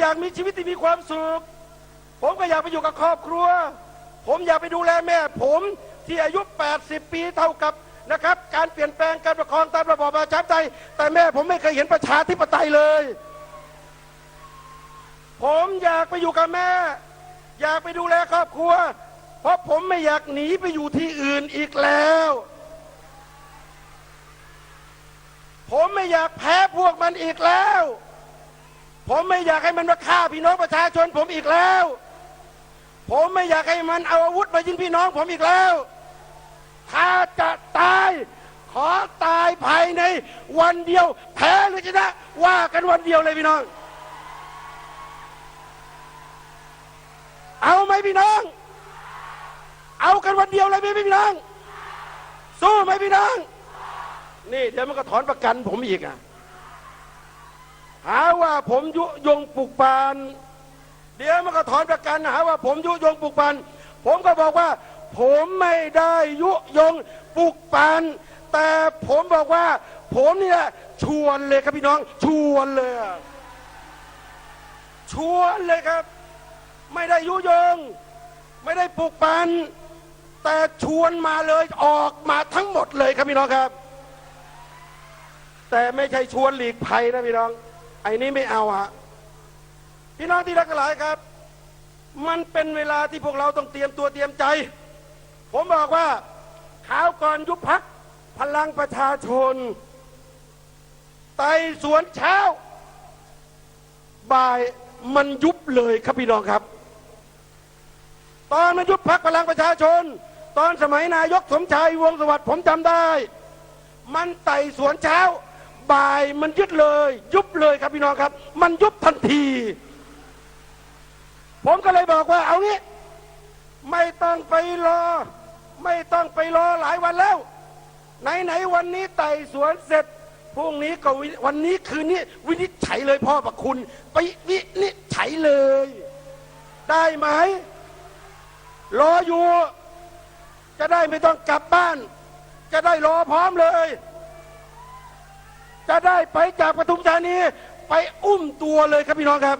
อยากมีชีวิตที่มีความสุข ผมก็อยากไปอยู่กับครอบครัว ผมอยากไปดูแลแม่ ผมที่อายุ 80 ปีเท่ากับนะครับ การเปลี่ยนแปลงการปกครองตามระบอบประชาธิปไตยแต่แม่ผมไม่เคยเห็นประชาธิปไตยเลย ผมอยากไปอยู่กับแม่ อยากไปดูแลครอบครัว เพราะผมไม่อยากหนีไปอยู่ที่อื่นอีกแล้ว ผมไม่อยากแพ้พวกมันอีกแล้ว ผมไม่อยากให้มันมาฆ่าพี่น้องประชาชนผมอีกแล้ว ผมไม่อยากให้มันเอาอาวุธมายิงพี่น้องผมอีกแล้ว ถ้าจะตาย ขอตายภายในวันเดียวแพ้หรือชนะว่ากันวันเดียวเลยพี่น้อง เอาไหมพี่น้อง เอากันวันเดียวเลยไหมพี่น้อง สู้ไหมพี่น้อง นี่เดี๋ยวมันก็ถอนประกันผมอีกอะ หาว่าผมยุยงปลุกปาน เดี๋ยวมันก็ถอนประกันหาว่าผมยุยงปลุกปานผมก็บอกว่า ผมไม่ได้ยุยงปลุกปานแต่ผมบอกว่า ผมเนี่ยชวนเลยครับพี่น้อง ชวนเลย ชวนเลยครับ ไม่ได้ยุยง ไม่ได้ปลุกปันแต่ชวนมาเลยออกมาทั้งหมดเลยครับพี่น้องครับ แต่ไม่ใช่ชวนหลีกภัยนะพี่น้อง ไอ้นี้ไม่เอาฮะพี่น้องที่รักทั้งหลายครับ มันเป็นเวลาที่พวกเราต้องเตรียมตัวเตรียมใจ ผมบอกว่าข่าวก่อนยุบพักพลังประชาชน ไต่สวนเช้า บ่ายมันยุบเลยครับพี่น้องครับ ตอนมันยุบพักพลังประชาชน ตอนสมัยนายกสมชายวงศสวัสดิ์ผมจำได้ มันไต่สวนเช้า บ่ายมันยึดเลย ยุบเลยครับพี่น้องครับ มันยุบทันที ผมก็เลยบอกว่าเอางี้ ไม่ต้องไปรอ ไม่ต้องไปรอหลายวันแล้ว ไหนๆวันนี้ไต่สวนเสร็จพรุ่งนี้ก็วิวันนี้คืนนี้วินิจฉัยเลยพ่อประคุณ ไปวินิจฉัยเลย ได้ไหมรออยู่ จะได้ไม่ต้องกลับบ้าน จะได้รอพร้อมเลย จะได้ไปจากปทุมธานี ไปอุ้มตัวเลยครับพี่น้องครับ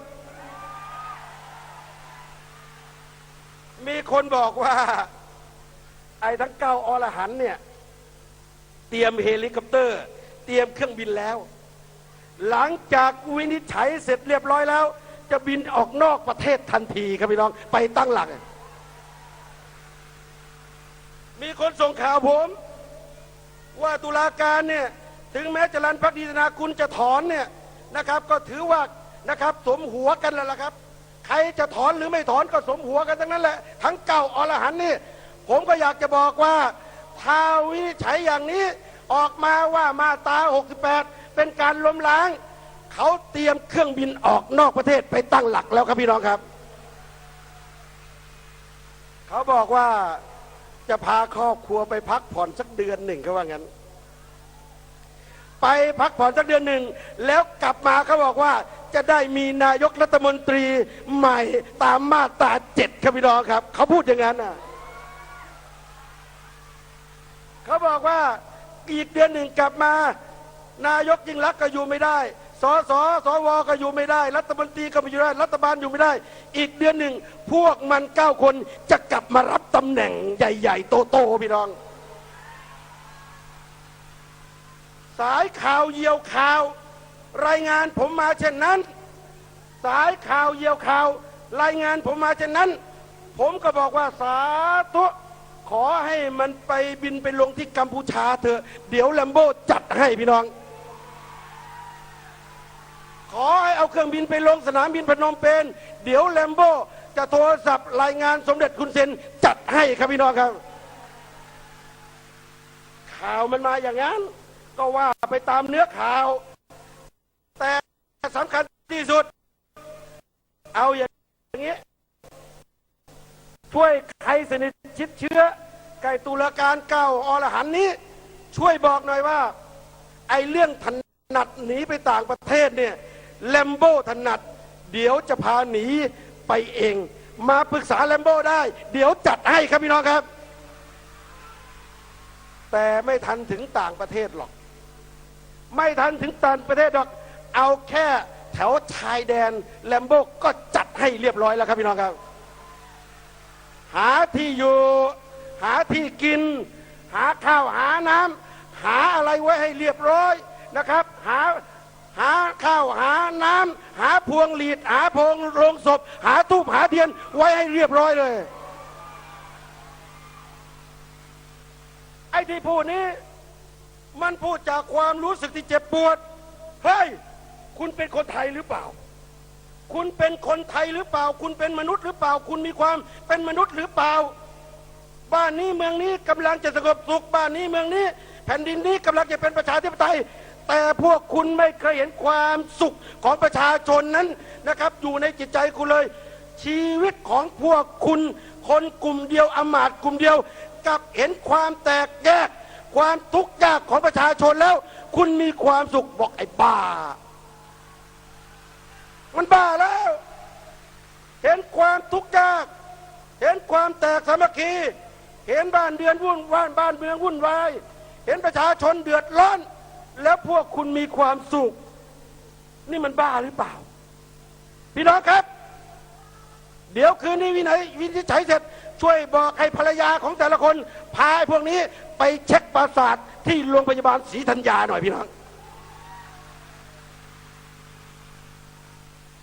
มีคนบอกว่า ไอ้ทั้งเก้าอรหันเนี่ย เตรียมเฮลิคอปเตอร์ เตรียมเครื่องบินแล้ว หลังจากวินิจฉัยเสร็จเรียบร้อยแล้ว จะบินออกนอกประเทศทันทีครับพี่น้อง ไปตั้งหลัก มีคนส่งข่าวผม ว่าตุลาการเนี่ย ถึงแม้จรันพักดีธนาคุณจะถอนเนี่ยนะครับ ก็ถือว่านะครับสมหัวกันแล้วล่ะครับ ใครจะถอนหรือไม่ถอนก็สมหัวกันทั้งนั้นแหละ ทั้งเก่าอรหันนี่ผมก็อยากจะบอกว่าถ้าวินิจฉัยอย่างนี้ออกมาว่ามาตา 68 เป็นการล้มล้าง เขาเตรียมเครื่องบินออกนอกประเทศไปตั้งหลักแล้วครับพี่น้องครับ เขาบอกว่าจะพาครอบครัวไปพักผ่อนสักเดือนหนึ่งเขาว่างั้น ไปพักผ่อนสักเดือนหนึ่ง แล้วกลับมาเขาบอกว่าจะได้มีนายกรัฐมนตรีใหม่ตามมาตราเจ็ดครับพี่น้องครับ เขาพูดอย่างนั้นน่ะเขาบอกว่าอีกเดือนหนึ่งกลับมา นายกยิ่งรักก็อยู่ไม่ได้สสสวก็อยู่ไม่ได้ รัฐมนตรีก็ไม่อยู่ได้ รัฐบาลอยู่ไม่ได้ อีกเดือนหนึ่ง พวกมันเก้าคนจะกลับมารับตำแหน่งใหญ่ ๆ โตๆพี่น้อง สายข่าวเยี่ยวข่าว รายงานผมมาเช่นนั้น สายข่าวเยี่ยวข่าว รายงานผมมาเช่นนั้น ผมก็บอกว่าสาธุขอให้มันไปบินไปลงที่กัมพูชาเถอะ เดี๋ยวแลมโบ้จัดให้พี่น้อง ขอให้เอาเครื่องบินไปลงสนามบินพนมเปญเดี๋ยวแลมโบ้จะโทรศัพท์รายงานสมเด็จคุณเซนจัดให้ครับพี่น้องครับ ข่าวมันมาอย่างนั้น ก็ว่าไปตามเนื้อข่าว แต่สำคัญที่สุด เอาอย่างนี้ ช่วยใครสนิทชิดเชื้อ ไก่ตุลาการเก้าอรหันนี้ ช่วยบอกหน่อยว่า ไอ้เรื่องถนัดหนีไปต่างประเทศเนี่ยแลมโบ้ถนัด เดี๋ยวจะพาหนีไปเอง มาปรึกษาแลมโบ้ได้ เดี๋ยวจัดให้ครับพี่น้องครับ แต่ไม่ทันถึงต่างประเทศหรอก ไม่ทันถึงต่างประเทศหรอก เอาแค่แถวชายแดนแลมโบก็จัดให้เรียบร้อยแล้วครับพี่น้องครับ หาที่อยู่ หาที่กิน หาข้าวหาน้ำหาอะไรไว้ให้เรียบร้อยนะครับ หาหาข้าวหาน้ำหาพวงหลีด หาพวงโรงศพ หาทูบหาเทียนไว้ให้เรียบร้อยเลย ไอ้ที่พูดนี้ มันพูดจากความรู้สึกที่เจ็บปวด เฮ้ย คุณเป็นคนไทยหรือเปล่า คุณเป็นคนไทยหรือเปล่า คุณเป็นมนุษย์หรือเปล่า คุณมีความเป็นมนุษย์หรือเปล่า บ้านนี้เมืองนี้กำลังจะสงบสุข บ้านนี้เมืองนี้ แผ่นดินนี้กำลังจะเป็นประชาธิปไตย แต่พวกคุณไม่เคยเห็นความสุขของประชาชนนั้นนะครับ อยู่ในจิตใจคุณเลย ชีวิตของพวกคุณ คนกลุ่มเดียวอมาตกลุ่มเดียว กับเห็นความแตกแยก ความทุกข์ยากของประชาชนแล้ว คุณมีความสุขบอกไอ้บ้า มันบ้าแล้ว เห็นความทุกข์ยาก เห็นความแตกสามัคคี เห็นบ้านเดือนวุ่นวายบ้านเมืองวุ่นวาย เห็นประชาชนเดือดร้อน แล้วพวกคุณมีความสุข นี่มันบ้าหรือเปล่า พี่น้องครับ เดี๋ยวคืนนี้วินัยวินิจฉัยเสร็จ ช่วยบอกให้ภรรยาของแต่ละคน พาพวกนี้ไปเช็คประสาทที่โรงพยาบาลศรีธัญญาหน่อยพี่น้อง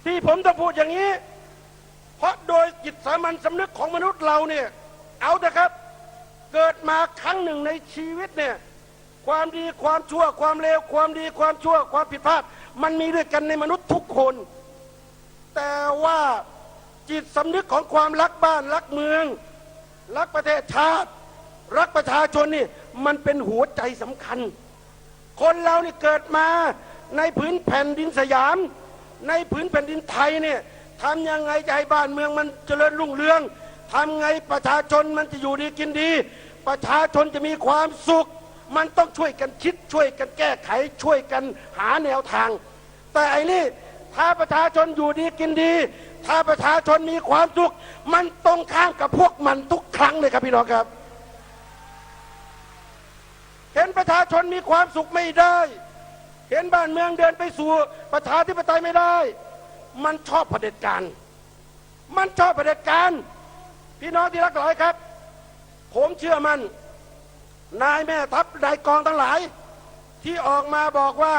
ที่ผมต้องพูดอย่างนี้ เพราะโดยจิตสามัญสำนึกของมนุษย์เราเนี่ย เอาเถอะครับ เกิดมาครั้งหนึ่งในชีวิตเนี่ย ความดีความชั่วความเลวความดีความชั่วความผิดพลาด มันมีด้วยกันในมนุษย์ทุกคน แต่ว่า จิตสำนึกของความรักบ้านรักเมือง รักประเทศชาติ รักประชาชนนี่มันเป็นหัวใจสำคัญ คนเรานี่เกิดมาในผืนแผ่นดินสยาม ในผืนแผ่นดินไทยเนี่ยทำยังไงจะให้บ้านเมืองมันเจริญรุ่งเรืองทำไงประชาชนมันจะอยู่ดีกินดี ประชาชนจะมีความสุข มันต้องช่วยกันคิดช่วยกันแก้ไขช่วยกันหาแนวทาง แต่ไอ้นี่ถ้าประชาชนอยู่ดีกินดี ถ้าประชาชนมีความสุข มันตรงข้ามกับพวกมันทุกครั้งเลยครับพี่น้องครับ เห็นประชาชนมีความสุขไม่ได้ เห็นบ้านเมืองเดินไปสู่ประชาธิปไตยไม่ได้ มันชอบเผด็จการ มันชอบเผด็จการ พี่น้องที่รักหลายครับ ผมเชื่อมัน นายแม่ทัพนายกองทั้งหลาย ที่ออกมาบอกว่า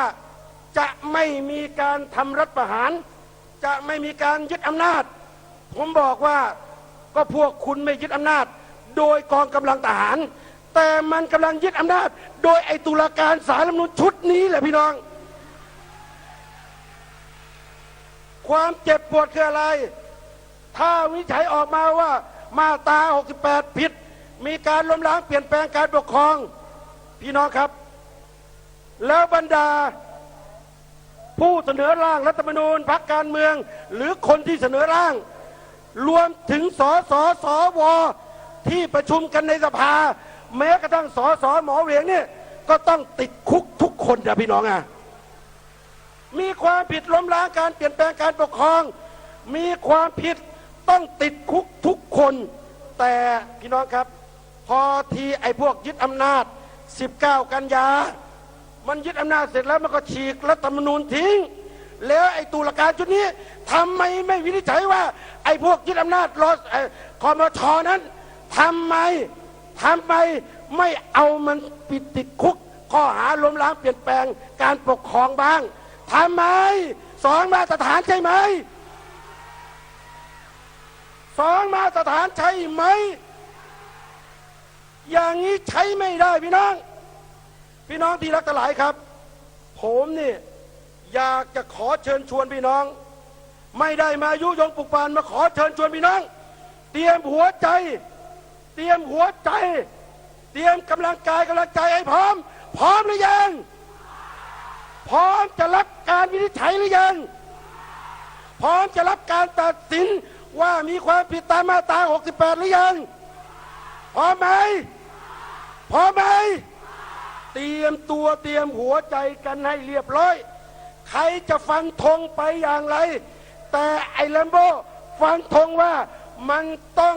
จะไม่มีการทำรัฐประหาร จะไม่มีการยึดอำนาจ ผมบอกว่าก็พวกคุณไม่ยึดอำนาจ โดยกองกำลังทหาร แต่มันกำลังยึดอำนาจ โดยไอตุลาการสารรัฐมนูญชุดนี้แหละพี่น้อง ความเจ็บปวดคืออะไร ถ้าวิจัยออกมาว่ามาตรา 68 ผิด มีการล้มล้างเปลี่ยนแปลงการปกครอง พี่น้องครับ แล้วบรรดา ผู้เสนอร่างรัฐธรรมนูญพรรคการเมือง หรือคนที่เสนอร่าง รวมถึงสสสวที่ประชุมกันในสภา แม้กระทั่งสสหมอเหวียงเนี่ยก็ต้องติดคุกทุกคนนะพี่น้องอะมีความผิดล้มล้างการเปลี่ยนแปลงการปกครอง มีความผิดต้องติดคุกทุกคน แต่พี่น้องครับ พอทีไอ้พวกยึดอำนาจ 19 กันยา มันยึดอำนาจเสร็จแล้วมันก็ฉีกรัฐธรรมนูญทิ้ง แล้วไอ้ตุลาการชุดนี้ทำไมไม่วินิจฉัยว่า ไอ้พวกยึดอำนาจรอเอ่อคอมชนั้นทำไมทำไมไม่เอามันปิดติดคุก ข้อหาล้มล้างเปลี่ยนแปลงการปกครองบ้างทำไมสองมาตรฐานใช่ไหมสองมาตรฐานใช่ไหม อย่างนี้ใช้ไม่ได้พี่น้อง พี่น้องที่รักทั้งหลายครับ ผมนี่อยากจะขอเชิญชวนพี่น้อง ไม่ได้มายุยงปลุกปานมาขอเชิญชวนพี่น้อง เตรียมหัวใจ เตรียมหัวใจ เตรียมกำลังกายกำลังใจให้พร้อม พร้อมหรือยัง พร้อมจะรับการวินิจฉัยหรือยัง พร้อมจะรับการตัดสินว่ามีความผิดตามมาตรา68 หรือยัง พร้อมไหม พร้อมไหม เตรียมตัวเตรียมหัวใจกันให้เรียบร้อย ใครจะฟันธงไปอย่างไร แต่ไอ้แลมโบฟันธงว่ามันต้อง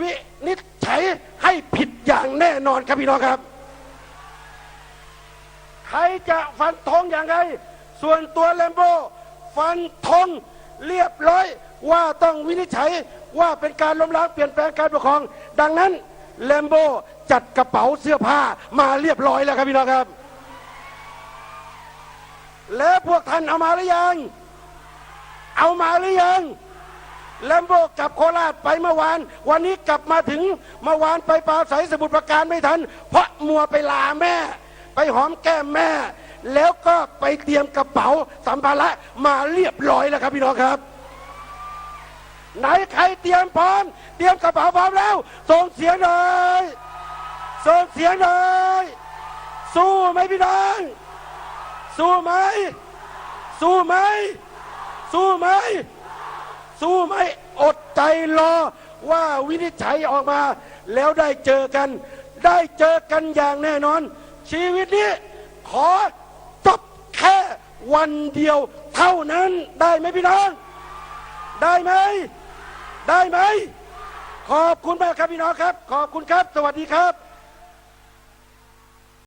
วินิจฉัยให้ผิดอย่างแน่นอนครับพี่น้องครับ ใครจะฟันธงอย่างไร ส่วนตัวแลมโบฟันธงเรียบร้อยว่าต้องวินิจฉัยว่าเป็นการล้มล้างเปลี่ยนแปลงการปกครอง ดังนั้น แลมโบจัดกระเป๋าเสื้อผ้ามาเรียบร้อยแล้วครับพี่น้องครับ แล้วพวกท่านเอามาหรือยัง เอามาหรือยังแลมโบกลับโคราชไปเมื่อวาน วันนี้กลับมาถึงเมื่อวานไปปราศัยสมุทรปราการไม่ทัน เพราะมัวไปลาแม่ ไปหอมแก้มแม่ แล้วก็ไปเตรียมกระเป๋าสัมภาระมาเรียบร้อยแล้วครับพี่น้องครับ ไหนใครเตรียมพร้อม เตรียมกระเป๋าพร้อมแล้ว ส่งเสียงหน่อยส่งเสียงหน่อยสู้ไหมพี่น้อง สู้ไหม สู้ไหม สู้ไหม สู้ไหม อดใจรอว่าวินิจฉัยออกมา แล้วได้เจอกัน ได้เจอกันอย่างแน่นอน ชีวิตนี้ขอจบแค่วันเดียวเท่านั้นได้ไหมพี่น้อง ได้ไหม ได้ไหม ขอบคุณมากครับพี่น้องครับ ขอบคุณครับ สวัสดีครับ